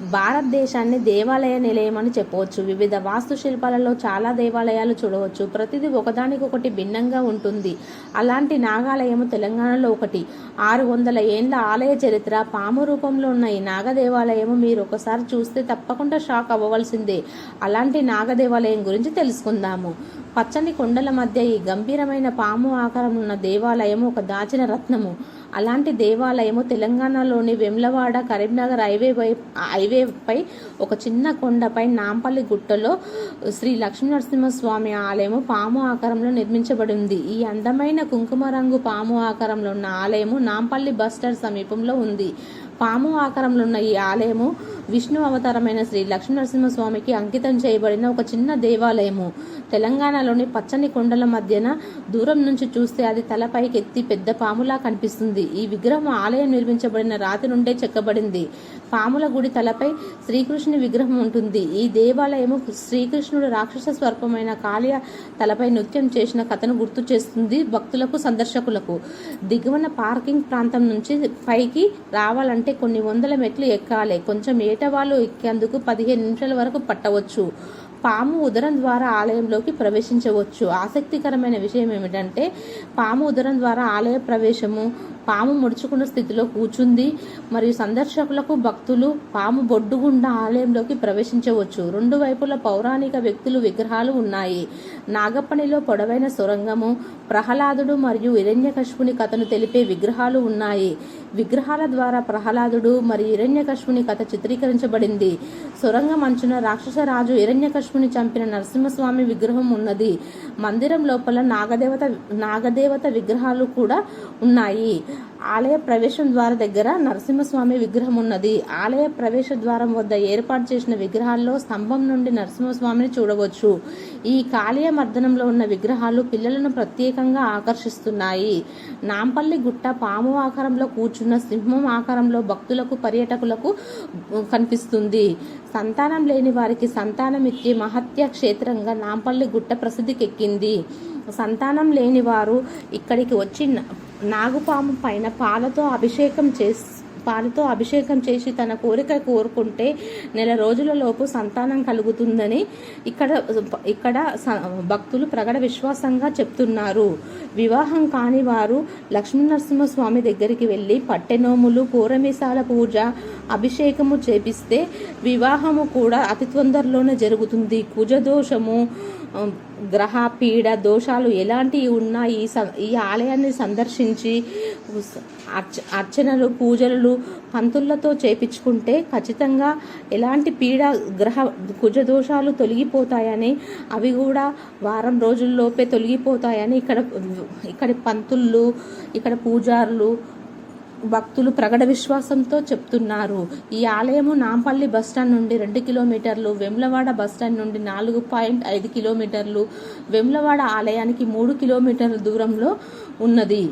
భారతదేశాన్ని దేవాలయ నిలయం అని చెప్పవచ్చు. వివిధ వాస్తుశిల్పాలలో చాలా దేవాలయాలు చూడవచ్చు. ప్రతిదీ ఒకదానికొకటి భిన్నంగా ఉంటుంది. అలాంటి నాగాలయము తెలంగాణలో ఒకటి. ఆరు వందల ఏండ్ల ఆలయ చరిత్ర పాము రూపంలో ఉన్న ఈ నాగ దేవాలయము మీరు ఒకసారి చూస్తే తప్పకుండా షాక్ అవ్వవలసిందే. అలాంటి నాగ దేవాలయం గురించి తెలుసుకుందాము. పచ్చని కొండల మధ్య ఈ గంభీరమైన పాము ఆకారం ఉన్న దేవాలయం ఒక దాచిన రత్నము. అలాంటి దేవాలయము తెలంగాణలోని వెమ్లవాడ కరీంనగర్ హైవే వై- హైవేపై ఒక చిన్న కొండపై నాంపల్లి గుట్టలో శ్రీ లక్ష్మీనరసింహస్వామి ఆలయము పాము ఆకారంలో నిర్మించబడింది. ఈ అందమైన కుంకుమ రంగు పాము ఆకారంలో ఉన్న ఆలయము నాంపల్లి బస్ సమీపంలో ఉంది. పాము ఆకారంలో ఉన్న ఈ ఆలయము విష్ణు అవతారమైన శ్రీ లక్ష్మీనరసింహస్వామికి అంకితం చేయబడిన ఒక చిన్న దేవాలయము. తెలంగాణలోని పచ్చని కొండల మధ్యన దూరం నుంచి చూస్తే అది తలపైకి ఎత్తి పెద్ద పాములా కనిపిస్తుంది. ఈ విగ్రహం ఆలయం నిర్మించబడిన రాతి నుండే చెక్కబడింది. పాముల గుడి తలపై శ్రీకృష్ణుని విగ్రహం ఉంటుంది. ఈ దేవాలయము శ్రీకృష్ణుడు రాక్షస స్వరూపమైన కాళియ తలపై నృత్యం చేసిన కథను గుర్తు చేస్తుంది భక్తులకు సందర్శకులకు. దిగువన పార్కింగ్ ప్రాంతం నుంచి పైకి రావాలంటే కొన్ని వందల మెట్లు ఎక్కాలి. కొంచెం ఏటవాళ్ళు ఎక్కేందుకు పదిహేను నిమిషాల వరకు పట్టవచ్చు. పాము ఉదరం ద్వారా ఆలయంలోకి ప్రవేశించవచ్చు. ఆసక్తికరమైన విషయం ఏమిటంటే పాము ఉదరం ద్వారా ఆలయ ప్రవేశము పాము ముడుచుకున్న స్థితిలో కూర్చుంది మరియు సందర్శకులకు భక్తులు పాము బొడ్డు గుండా ఆలయంలోకి ప్రవేశించవచ్చు. రెండు వైపుల పౌరాణిక వ్యక్తులు విగ్రహాలు ఉన్నాయి. నాగప్పనిలో పొడవైన సొరంగము ప్రహ్లాదుడు మరియు హిరణ్యకశిపుని కథను తెలిపే విగ్రహాలు ఉన్నాయి. విగ్రహాల ద్వారా ప్రహ్లాదుడు మరియు హిరణ్యకశిపుని కథ చిత్రీకరించబడింది. సొరంగం అంచున రాక్షసరాజు హిరణ్యకశిపుని చంపిన నరసింహస్వామి విగ్రహం ఉన్నది. మందిరం లోపల నాగదేవత నాగదేవత విగ్రహాలు కూడా ఉన్నాయి. ఆలయ ప్రవేశం ద్వార దగ్గర నరసింహస్వామి విగ్రహం ఉన్నది. ఆలయ ప్రవేశ ద్వారం వద్ద ఏర్పాటు చేసిన విగ్రహాల్లో స్తంభం నుండి నరసింహస్వామిని చూడవచ్చు. ఈ కాళీయ మర్దనంలో ఉన్న విగ్రహాలు పిల్లలను ప్రత్యేకంగా ఆకర్షిస్తున్నాయి. నాంపల్లి గుట్ట పాము ఆకారంలో కూర్చున్న సింహం ఆకారంలో భక్తులకు పర్యాటకులకు కనిపిస్తుంది. సంతానం లేని వారికి సంతానం ఇచ్చే మహత్య క్షేత్రంగా నాంపల్లి గుట్ట ప్రసిద్ధికెక్కింది. సంతానం లేని వారు ఇక్కడికి వచ్చి నాగుపాము పైన పాలతో అభిషేకం చేసి పాలతో అభిషేకం చేసి తన కోరిక కోరుకుంటే నెల రోజులలోపు సంతానం కలుగుతుందని ఇక్కడ ఇక్కడ స- భక్తులు ప్రగడ విశ్వాసంగా చెప్తున్నారు. వివాహం కాని వారు లక్ష్మీనరసింహస్వామి దగ్గరికి వెళ్ళి పట్టెనోములు పూరమీసాల పూజ అభిషేకము చేపిస్తే వివాహము కూడా అతి తొందరలోనే జరుగుతుంది. కుజదోషము దోషము గ్రహ పీడ దోషాలు ఎలాంటివి ఉన్నా ఈ స- ఈ ఆలయాన్ని సందర్శించి అర్చ అర్చనలు పూజలు పంతులతో చేపించుకుంటే ఖచ్చితంగా ఎలాంటి పీడ గ్రహ కుజ దోషాలు తొలగిపోతాయని అవి కూడా వారం రోజుల్లోపే తొలగిపోతాయని ఇక్కడ ఇక్కడ పంతుళ్ళు ఇక్కడ పూజారులు భక్తులు ప్రగడ విశ్వాసంతో చెప్తున్నారు. ఈ ఆలయము నాంపల్లి బస్టాండ్ నుండి రెండు కిలోమీటర్లు వెమ్లవాడ బస్టాండ్ నుండి నాలుగు పాయింట్ ఐదు కిలోమీటర్లు వెమ్లవాడ ఆలయానికి మూడు కిలోమీటర్ల దూరంలో ఉన్నది.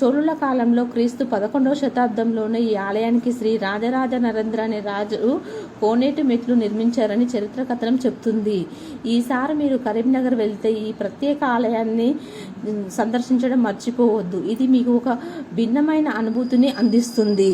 చోళుల కాలంలో క్రీస్తు పదకొండవ శతాబ్దంలోనే ఈ ఆలయానికి శ్రీ రాజరాజ నరేంద్ర అనే రాజు కోనేటి మెట్లు నిర్మించారని చరిత్ర కథనం చెప్తుంది. ఈసారి మీరు కరీంనగర్ వెళ్తే ఈ ప్రత్యేక ఆలయాన్ని సందర్శించడం మర్చిపోవద్దు. ఇది మీకు ఒక భిన్నమైన అనుభూతిని అందిస్తుంది.